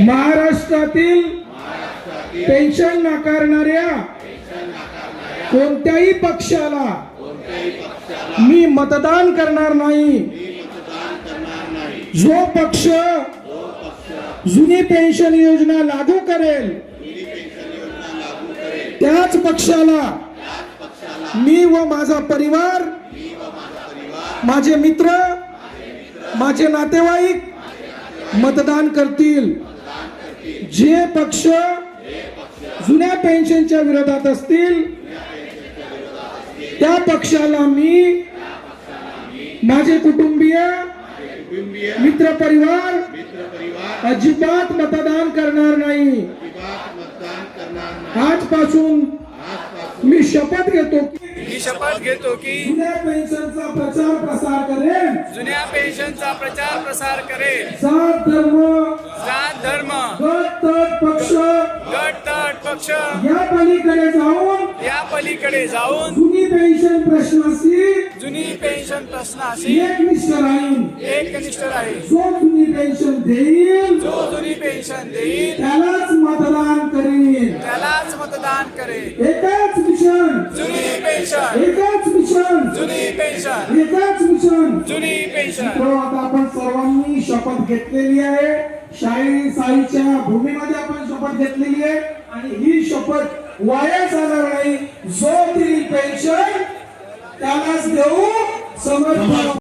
महाराष्ट्रातील पेन्शन नाकारणाऱ्या कोणत्याही पक्षाला मी मतदान करणार नाही. जो पक्ष जुनी पेन्शन योजना लागू करेल त्याच पक्षाला मी व माझा परिवार माझे मित्र माझे नातेवाईक मतदान करतील. जे पक्ष जुन्या पेन्शनच्या विरोधात असतील त्या पक्षाला मी माझे कुटुंबीय मित्र परिवार अजिबात मतदान करणार नाही. आजपासून मी शपथ घेतो की मी शपथ घेतो की जुन्या पेन्शनचा प्रचार प्रसार करेन. जुन्या पेन्शनचा प्रचार प्रसार करेल. जात धर्म जात धर्म. गट तट पक्ष. गट तट पक्ष. या पलीकडे जाऊन या पलीकडे जाऊन जुनी पेन्शन प्रश्नाशी जुनी पेन्शन प्रश्नाशी एकनिष्ठ राहीन एकनिष्ठ राहील. जो जुनी पेन्शन देईल जो जुनी पेन्शन देईल त्यालाच मतदान त्यालाच मतदान करेल एकाच मिशन। जुनी पेन्शन। एकाच मिशन। जुनी पेन्शन। एकाच मिशन। जुनी पेन्शन। आता आपण सर्वांनी शपथ घेतलेली आहे. शाही साईच्या भूमीमध्ये आपण शपथ घेतलेली आहे. आणि ही शपथ वाया जाणार नाही. जो ती पेन्शन त्यालाच देऊ समर्थ